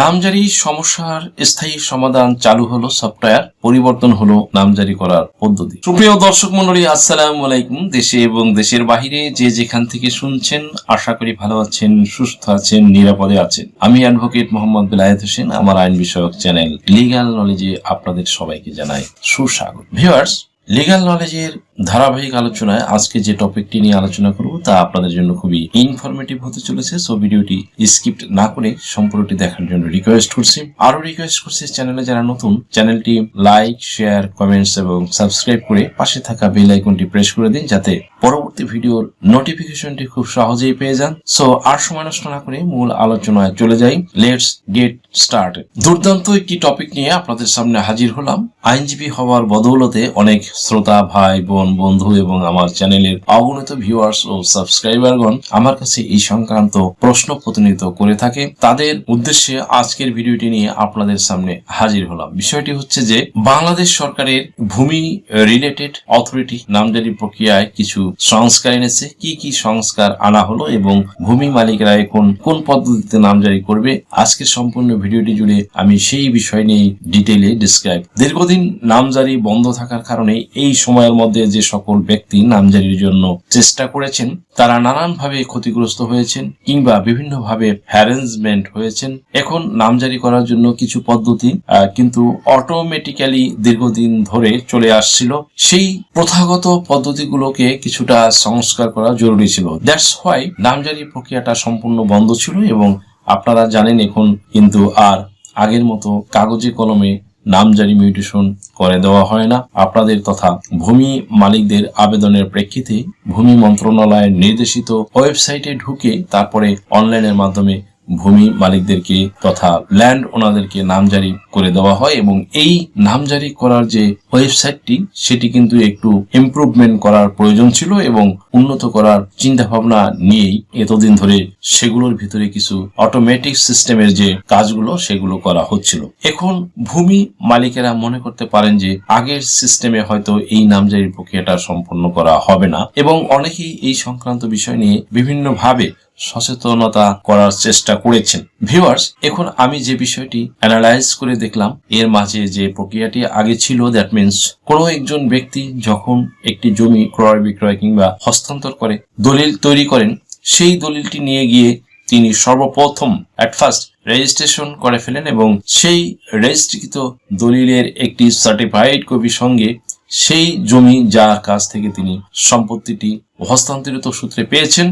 নামজারি সমস্যার স্থায়ী সমাধান চালু হলো সফটওয়্যার, পরিবর্তন হলো নামজারি করার পদ্ধতি। সুপ্রিয় দর্শক মন্ডলী আসসালামু আলাইকুম। দেশে এবং দেশের বাহিরে যে যেখান থেকে শুনছেন, আশা করি ভালো আছেন, সুস্থ আছেন, নিরাপদে আছেন। আমি অ্যাডভোকেট মোহাম্মদ বিলায়ত হোসেন। আমার আইন বিষয়ক চ্যানেল লিগ্যাল নলেজে আপনাদের সবাইকে জানাই সুস্বাগত। ভিউয়ার্স, লিগাল নলেজের ধারাবাহিক আলোচনায় আজকে যে টপিকটি নিয়ে আলোচনা করব তা আপনাদের জন্য খুবই ইনফরমেটিভ হতে চলেছে সো ভিডিওটি স্কিপ না করে সম্পূর্ণটি দেখার জন্য রিকোয়েস্ট করছি। আরও রিকোয়েস্ট করছি চ্যানেলে যারা নতুন চ্যানেলটি লাইক শেয়ার কমেন্টস এবং সাবস্ক্রাইব করে পাশে থাকা বেল আইকনটি প্রেস করে দিন যাতে পরবর্তী ভিডিওর নোটিফিকেশনটি খুব সহজেই পেয়ে যান। সো আর সময় নষ্ট না করে মূল আলোচনায় চলে যাই। লেটস গেট স্টার্ট দুর্দান্ত একটি টপিক নিয়ে আপনাদের সামনে হাজির হলাম। আইনজীবী হওয়ার বদৌলতে অনেক শ্রোতা, ভাই, বোন বন্ধু এবং আমার চ্যানেলের অগণিত ভিউয়ার্স ও সাবস্ক্রাইবারগণ আমার কাছে এই সংক্রান্ত প্রশ্ন প্রতিনিধিত্ব করে থাকে। তাদের উদ্দেশ্যে আজকের ভিডিওটি নিয়ে আপনাদের সামনে হাজির হলাম। বিষয়টি হচ্ছে যে, বাংলাদেশ সরকারের ভূমি রিলেটেড অথরিটি নামজারি প্রক্রিয়ায় কিছু সংস্কার এনেছে। কি কি সংস্কার আনা হলো এবং ভূমি মালিকরা এখন কোন পদ্ধতিতে নামজারি করবে? আজকের সম্পূর্ণ ভিডিওটি জুড়ে আমি সেই বিষয় নিয়ে ডিটেলে ডিসক্রাইব দীর্ঘদিন নামজারি বন্ধ থাকার কারণে এই সময়ের মধ্যে যে সকল ব্যক্তি নামজারির জন্য চেষ্টা করেছেন, তারা নানানভাবে ক্ষতিগ্রস্ত হয়েছেন কিংবা বিভিন্নভাবে হ্যারেঞ্জমেন্ট হয়েছেন। এখন নামজারি করার জন্য কিছু পদ্ধতি কিন্তু অটোমেটিক্যালি দীর্ঘদিন ধরে চলে আসছিল। সেই প্রথাগত পদ্ধতিগুলোকে কিছুটা সংস্কার করা জরুরি ছিল। দ্যাটস হোয়াই নামজারি প্রক্রিয়াটা সম্পূর্ণ বন্ধ ছিল এবং আপনারা জানেন এখন কিন্তু আর আগের মতো কাগজে কলমে নামজারি মিউটেশন করে দেওয়া হয় না। আপনাদের তথা ভূমি মালিকদের আবেদনের প্রেক্ষিতে ভূমি মন্ত্রণালয়ের নির্দেশিত ওয়েবসাইটে ঢুকে তারপরে অনলাইনের মাধ্যমে ভূমি মালিকদেরকে তথা ল্যান্ড ওনাদেরকে নামজারি করে দেওয়া হয় এবং এই নামজারি করার যে ওয়েবসাইটটি, সেটি কিন্তু একটু ইমপ্রুভমেন্ট করার প্রয়োজন ছিল এবং উন্নত করার চিন্তা ভাবনা নিয়েই এতদিন ধরে সেগুলোর ভিতরে কিছু অটোমেটিক সিস্টেমের যে কাজগুলো, সেগুলো করা হচ্ছিল। এখন ভূমি মালিকেরা মনে করতে পারেন যে আগের সিস্টেমে হয়তো এই নামজারির প্রক্রিয়াটা সম্পন্ন করা হবে না এবং অনেকেই এই সংক্রান্ত বিষয় নিয়ে বিভিন্নভাবে সচেতনতা করার চেষ্টা করেছেন। ভিউয়ার্স এখন আমি যে বিষয়টি অ্যানালাইজ করে দেখলাম, এর মাঝে যে প্রক্রিয়াটি আগে ছিল দ্যাট মিন্স কোনো একজন ব্যক্তি যখন একটি জমি ক্রয় বিক্রয় কিংবা হস্তান্তর করে, দলিল তৈরি করেন, সেই দলিলটি নিয়ে গিয়ে তিনি সর্বপ্রথম অ্যাট ফার্স্ট রেজিস্ট্রেশন করে ফেলেন এবং সেই রেজিস্ট্রিকৃত দলিলের একটি সার্টিফাইড কপি সঙ্গে সেই জমি যার কাছ থেকে তিনি সম্পত্তিটি হস্তান্তরিত সূত্রে পেয়েছেন,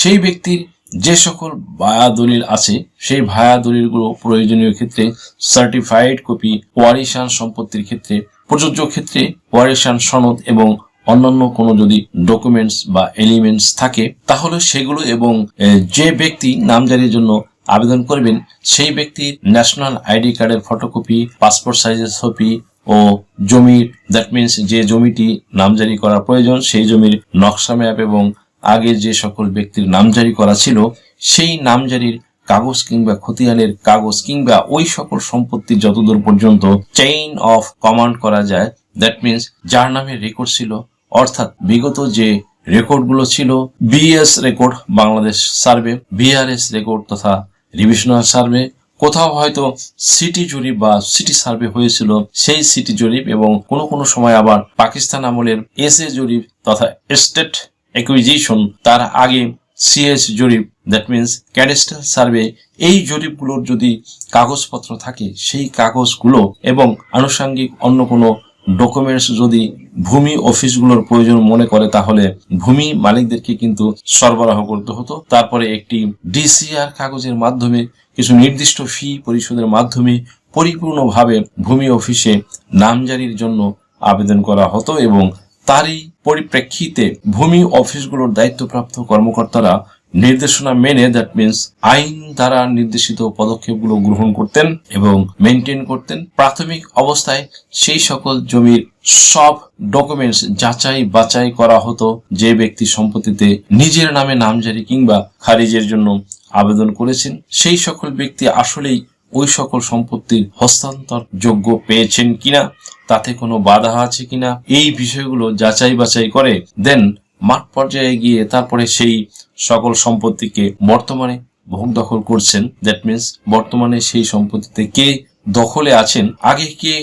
সেই ব্যক্তির যে সকল ভায়া দলিল আছে, সেই ভায়া দলিলগুলো প্রয়োজনীয় ক্ষেত্রে সার্টিফাইড কপি ওয়ারিশান সম্পত্তির ক্ষেত্রে, প্রযোজ্য ক্ষেত্রে ওয়ারিশান সনদ এবং অন্যান্য কোনো যদি ডকুমেন্টস বা এলিমেন্টস থাকে, তাহলে সেগুলো এবং যে ব্যক্তি নামজারির জন্য আবেদন করবেন, সেই ব্যক্তির ন্যাশনাল আইডি কার্ডের ফটোকপি পাসপোর্ট সাইজের ছবি ও জমির দ্যাট মিন্স যে জমিটি নামজারি করা প্রয়োজন, সেই জমির নকশা ম্যাপ এবং আগে যে সকল ব্যক্তির নামজারি করা ছিল, সেই নামজারির কাগজ কিংবা খতিয়ানের কাগজ কিংবা ওই সকল সম্পত্তি যতদূর পর্যন্ত চেইন অফ কমান্ড করা যায় দ্যাট মিন্স যার নামে রেকর্ড ছিল, অর্থাৎ বিগত যে রেকর্ডগুলো ছিল BS record Bangladesh survey BRS record তথা রিভিশনাল সার্ভে কোথাও হয়তো সিটি জরিপ বা সিটি সার্ভে হয়েছিল, সেই সিটি জরিপ এবং কোনো কোনো সময় আবার পাকিস্তান আমলের এস এ জরিপ তথা স্টেট অ্যাকুইজিশন তার আগে সিএস জরিপ দ্যাট মিন্স ক্যাডেস্টাল সার্ভে এই জরিপগুলোর যদি কাগজপত্র থাকে, সেই কাগজগুলো এবং আনুষঙ্গিক অন্য কোনো ডকুমেন্টস যদি ভূমি অফিসগুলোর প্রয়োজন মনে করে, তাহলে ভূমি মালিকদেরকে কিন্তু সরবরাহ করতে হতো। তারপরে একটি ডিসিআর কাগজের মাধ্যমে কিছু নির্দিষ্ট ফি পরিশোধের মাধ্যমে পরিপূর্ণভাবে ভূমি অফিসে নামজারির জন্য আবেদন করা হতো এবং তারই পরিপ্রেক্ষিতে ভূমি অফিসগুলোর দায়িত্বপ্রাপ্ত কর্মকর্তারা নির্দেশনা মেনে দ্যাট মিন্স আইন দ্বারা নির্দেশিত পদক্ষেপগুলো গ্রহণ করতেন এবং মেনটেন করতেন। প্রাথমিক অবস্থায় সেই সকল জমির সব ডকুমেন্টস যাচাই বাছাই করা হতো যে ব্যক্তি সম্পত্তিতে নিজের নামে নামজারি কিংবা খারিজের জন্য আবেদন করেছেন। সেই সকল ব্যক্তি আসলেই ওই সকল সম্পত্তির হস্তান্তর যোগ্য পেয়েছেন কিনা, তাতে কোনো বাধা আছে কিনা, এই বিষয়গুলো যাচাই বাছাই করে, দেন মাঠ পর্যায়ে গিয়ে তারপরে সেই সকল সম্পত্তিকে বর্তমানে ভোগ দখল করছেন। দ্যাট মিন্স বর্তমানে সেই সম্পত্তিতে কে দখলে আছেন, আগে কে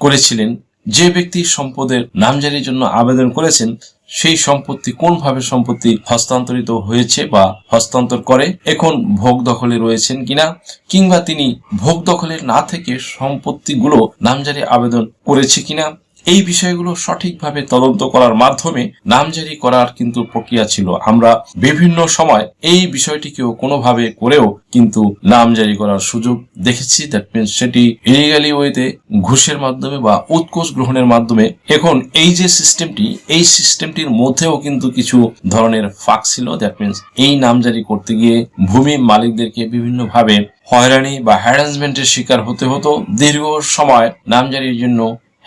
করেছিলেন, যে ব্যক্তি সম্পদের নামজারির জন্য আবেদন করেছেন সেই সম্পত্তি কোনভাবে সম্পত্তি হস্তান্তরিত হয়েছে বা হস্তান্তর করে? এখন ভোগ দখলে রয়েছেন কিনা? কিংবা তিনি ভোগ দখলে না থেকে সম্পত্তিগুলো নামজারি আবেদন করেছে কিনা? এই বিষয়গুলো সঠিকভাবে তদন্ত করার মাধ্যমে নামজারি করার কিন্তু প্রক্রিয়া ছিল। আমরা বিভিন্ন সময় এই বিষয়টিকেও কোনোভাবে করেও কিন্তু নামজারি করার সুযোগ দেখেছি। দ্যাট মিনস সেটি ইলিগালি ওয়েতে ঘুষের মাধ্যমে বা উৎকোষ গ্রহণের মাধ্যমে। এখন এই যে সিস্টেমটি এই সিস্টেমটির মধ্যেও কিন্তু কিছু ধরনের ফাঁক ছিল। দ্যাট মিনস এই নামজারি করতে গিয়ে ভূমি মালিকদেরকে বিভিন্নভাবে হয়রানি বা হ্যারাসমেন্টের শিকার হতে হতো। দীর্ঘ সময় নামজারির জন্য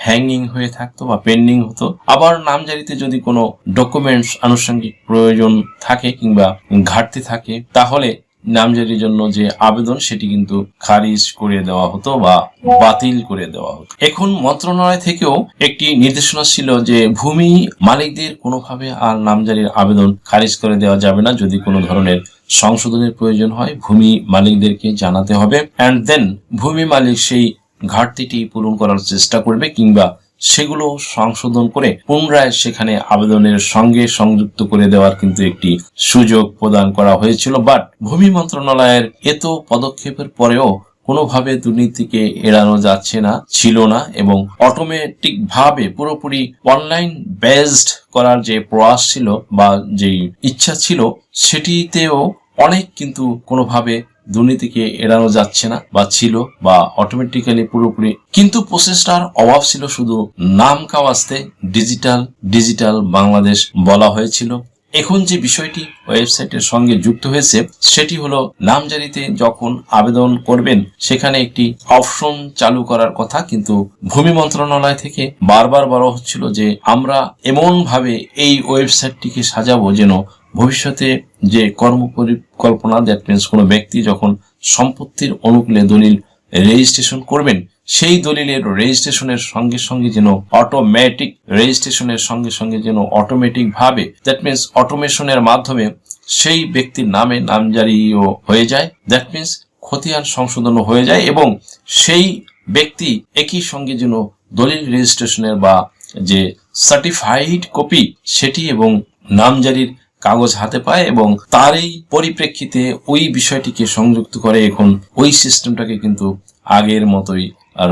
হ্যাঙ্গিং হয়ে থাকতো বা পেন্ডিং হতো। আবার নামজারিতে যদি কোনো ডকুমেন্টস আনুষঙ্গিক প্রয়োজন থাকে কিংবা ঘাটতি থাকে, তাহলে নামজারির জন্য যে আবেদন, সেটি কিন্তু খারিজ করে দেওয়া হতো বা বাতিল করে দেওয়া হতো। এখন মন্ত্রণালয় থেকেও একটি নির্দেশনা ছিল যে ভূমি মালিকদের কোনোভাবে আর নামজারির আবেদন খারিজ করে দেওয়া যাবে না। যদি কোনো ধরনের সংশোধনের প্রয়োজন হয়, ভূমি মালিকদেরকে জানাতে হবে। অ্যান্ড দেন ভূমি মালিক সেই ঘাটতিটি পূরণ করার চেষ্টা করবে কিংবা সেগুলো সংশোধন করে পুনরায় সেখানে আবেদনের সঙ্গে সংযুক্ত করে দেওয়ার কিন্তু একটি সুযোগ প্রদান করা হয়েছিল। বাট ভূমি মন্ত্রণালয়ের এত পদক্ষেপের পরেও কোনোভাবে দুর্নীতিকে এড়ানো যাচ্ছে না, ছিল না এবং অটোমেটিক ভাবে পুরোপুরি অনলাইন বেসড করার যে প্রয়াস ছিল বা যে ইচ্ছা ছিল, সেটিতেও অনেক কিন্তু কোনোভাবে দুর্নীতিকে এড়ানো যাচ্ছে না, বা ছিল, বা অটোমেটিক্যালি পুরোপুরি। কিন্তু প্রসেসটার অভাব ছিল শুধু নাম কাওয়াজতে ডিজিটাল ডিজিটাল বাংলাদেশ বলা হয়েছিল। এখন যে বিষয়টি ওয়েবসাইটের সঙ্গে যুক্ত হয়েছে, সেটি হলো নামজারিতে যখন আবেদন করবেন, সেখানে একটি অপশন চালু করার কথা, কিন্তু ভূমি মন্ত্রণালয় থেকে বারবার বলা হচ্ছিল যে আমরা এমন ভাবে এই ওয়েবসাইটটিকে সাজাবো যেন ভবিষ্যতে যে কর্ম পরিকল্পনা দ্যাট মিনস কোনো ব্যক্তি যখন সম্পত্তির অনুকূলে দলিল রেজিস্ট্রেশন করবেন, সেই দলিলের রেজিস্ট্রেশনের সঙ্গে সঙ্গে যেন অটোমেটিক রেজিস্ট্রেশনের সঙ্গে সঙ্গে যেন অটোমেটিক ভাবে দ্যাট মিনস অটোমেশনের মাধ্যমে সেই ব্যক্তির নামে নামজারিও হয়ে যায় দ্যাট মিনস খতিয়ান সংশোধনও হয়ে যায় এবং সেই ব্যক্তি একই সঙ্গে যেন দলিল রেজিস্ট্রেশনের বা যে সার্টিফাইড কপি সেটি এবং নামজারির কাগজ হাতে পায় এবং তারই পরিপ্রেক্ষিতে ওই বিষয়টিকে সংযুক্ত করে এখন ওই সিস্টেমটাকে কিন্তু আগের মতোই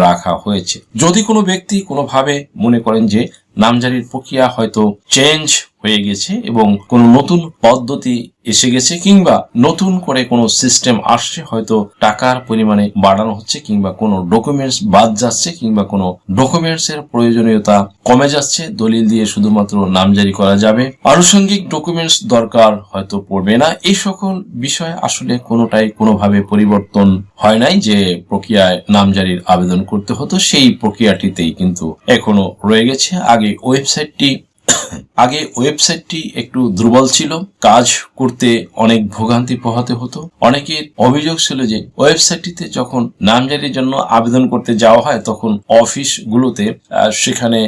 রাখা হয়েছে। যদি কোনো ব্যক্তি কোনোভাবে মনে করেন যে নামজারির প্রক্রিয়া হয়তো চেঞ্জ হয়ে গেছে এবং কোনো নতুন পদ্ধতি এসে গেছে কিংবা নতুন করে কোনো সিস্টেম আসছে, হয়তো টাকার পরিমাণে বাড়ানো হচ্ছে কিংবা কোনো ডকুমেন্টস বাদ যাচ্ছে কিংবা কোনো ডকুমেন্টস এর প্রয়োজনীয়তা কমে যাচ্ছে, দলিল দিয়ে শুধুমাত্র নামজারি করা যাবে। আনুষঙ্গিক ডকুমেন্টস দরকার হয়তো পড়বে না। এই সকল বিষয় আসলে কোনোটাই কোনোভাবে পরিবর্তন হয় নাই যে প্রক্রিয়ায় নামজারির আবেদন করতে হতো সেই প্রক্রিয়াটিতেই কিন্তু এখনও রয়ে গেছে। আগে ওয়েবসাইটটি আগে ওয়েবসাইটটি একটু দুর্বল ছিল, কাজ করতে অনেক ভোগান্তি পোহাতে হতো। অনেকের অভিযোগ ছিল যে, ওয়েবসাইটটিতে যখন নামজারির জন্য আবেদন করতে যাওয়া হয়, তখন অফিসগুলোতে সেখানে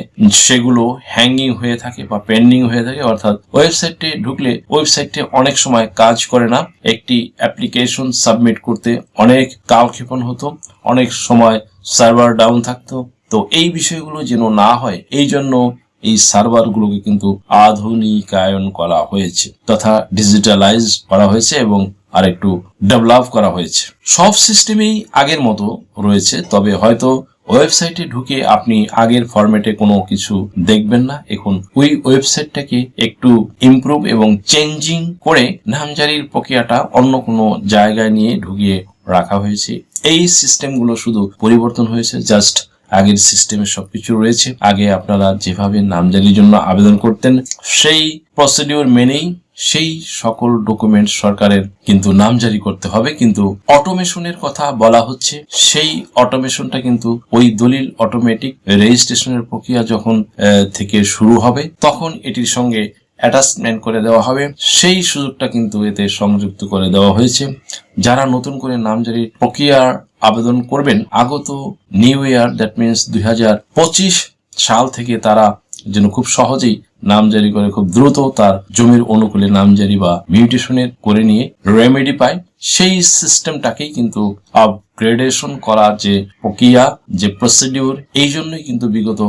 সেগুলো হ্যাঙ্গিং হয়ে থাকে বা পেন্ডিং হয়ে থাকে। অর্থাৎ ওয়েবসাইটে ঢুকলে ওয়েবসাইটে অনেক সময় কাজ করে না। একটি অ্যাপ্লিকেশন সাবমিট করতে অনেক কালক্ষেপণ হতো, অনেক সময় সার্ভার ডাউন থাকতো। তো এই বিষয়গুলো যেন না হয়, এই জন্য এই সার্ভারগুলোকে কিন্তু আধুনিকায়ন করা হয়েছে, তথা ডিজিটালাইজ করা হয়েছে এবং আর একটু ডেভেলপ করা হয়েছে। সব সিস্টেমেই আগের মতো রয়েছে, তবে হয়তো ওয়েবসাইটে ঢুকে আপনি আগের ফরম্যাটে কোনো কিছু দেখবেন না। এখন ওই ওয়েবসাইটটাকে একটু ইমপ্রুভ এবং চেঞ্জিং করে নামজারির প্রক্রিয়াটা অন্য কোনো জায়গায় নিয়ে ঢুকিয়ে রাখা হয়েছে। এই সিস্টেমগুলো শুধু পরিবর্তন হয়েছে জাস্ট আগের সিস্টেমে সবকিছু রয়েছে। আগে আপনারা যেভাবে নামজারির জন্য আবেদন করতেন, সেই প্রসিডিওর মেনেই সেই সকল ডকুমেন্ট সরকারের কিন্তু নামজারি করতে হবে। কিন্তু অটোমেশনের কথা বলা হচ্ছে, সেই অটোমেশনটা কিন্তু ওই দলিল অটোমেটিক রেজিস্ট্রেশনের প্রক্রিয়া যখন থেকে শুরু হবে, তখন এটির সঙ্গে অ্যাটাচমেন্ট করে দেওয়া হবে। সেই সুযোগটা কিন্তু এতে সংযুক্ত করে দেওয়া হয়েছে। যারা নতুন করে নামজারির প্রক্রিয়ার আবেদন করবেন। আগত নিউ ইয়ার দ্যাট মিনস দু হাজার পঁচিশ সাল থেকে তারা যেন খুব সহজেই নামজারি করে, খুব দ্রুত তার জমির অনুকূলে নামজারি বা মিউটেশনের করে নিয়ে রেমেডি পায়। সেই সিস্টেমটাকেই কিন্তু আপগ্রেডেশন করা যে প্রক্রিয়া, যে প্রসিডিউর এই জন্যই কিন্তু বিগত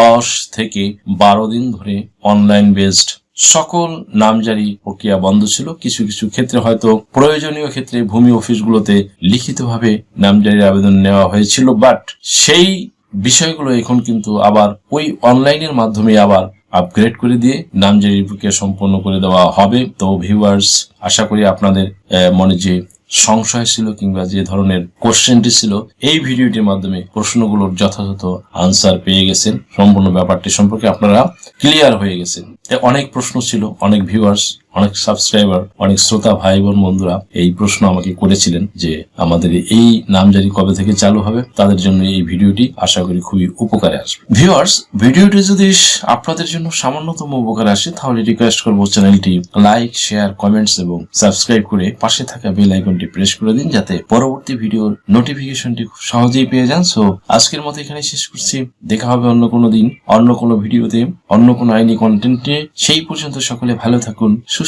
দশ থেকে বারো দিন ধরে অনলাইন বেসড সকল নামজারি প্রক্রিয়া বন্ধ ছিল। কিছু কিছু ক্ষেত্রে হয়তো প্রয়োজনীয় ক্ষেত্রে ভূমি অফিসগুলোতে লিখিতভাবে নামজারির আবেদন নেওয়া হয়েছিল বাট সেই বিষয়গুলো এখন কিন্তু আবার ওই অনলাইনের মাধ্যমে আবার আপগ্রেড করে দিয়ে নামজারি প্রক্রিয়া সম্পন্ন করে দেওয়া হবে। তো ভিউয়ার্স আশা করি আপনাদের মনে যে সংশয় ছিল কিংবা যে ধরনের কোশ্চেনটি ছিল, এই ভিডিওটির মাধ্যমে প্রশ্নগুলোর যথাযথ আনসার পেয়ে গেছেন। সম্পূর্ণ ব্যাপারটি সম্পর্কে আপনারা ক্লিয়ার হয়ে গেছেন। অনেক প্রশ্ন ছিল, অনেক ভিউয়ার্স অনেক সাবস্ক্রাইবার অনেক শ্রোতা ভাই বোন বন্ধুরা এই প্রশ্ন আমাকে করেছিলেন যে আমাদের এই নামজারি কবে থেকে চালু হবে, তাদের জন্য এই ভিডিওটি আশা করি খুবই উপকারে আসবে। ভিউয়ার্স ভিডিওটি যদি আপনাদের জন্য সামান্যতম উপকারে আসে, তাহলে রিকোয়েস্ট করব চ্যানেলটি লাইক শেয়ার কমেন্টস এবং সাবস্ক্রাইব করে পাশে থাকা বেল আইকনটি প্রেস করে দিন, যাতে পরবর্তী ভিডিওর নোটিফিকেশনটি খুব সহজেই পেয়ে যান। সো আজকের মতো এখানে শেষ করছি। দেখা হবে অন্য কোনো দিন, অন্য কোনো ভিডিওতে, অন্য কোনো আইনি কন্টেন্ট সেই পর্যন্ত সকলে ভালো থাকুন, সুস্থ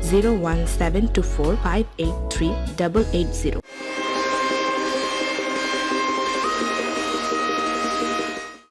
01724583880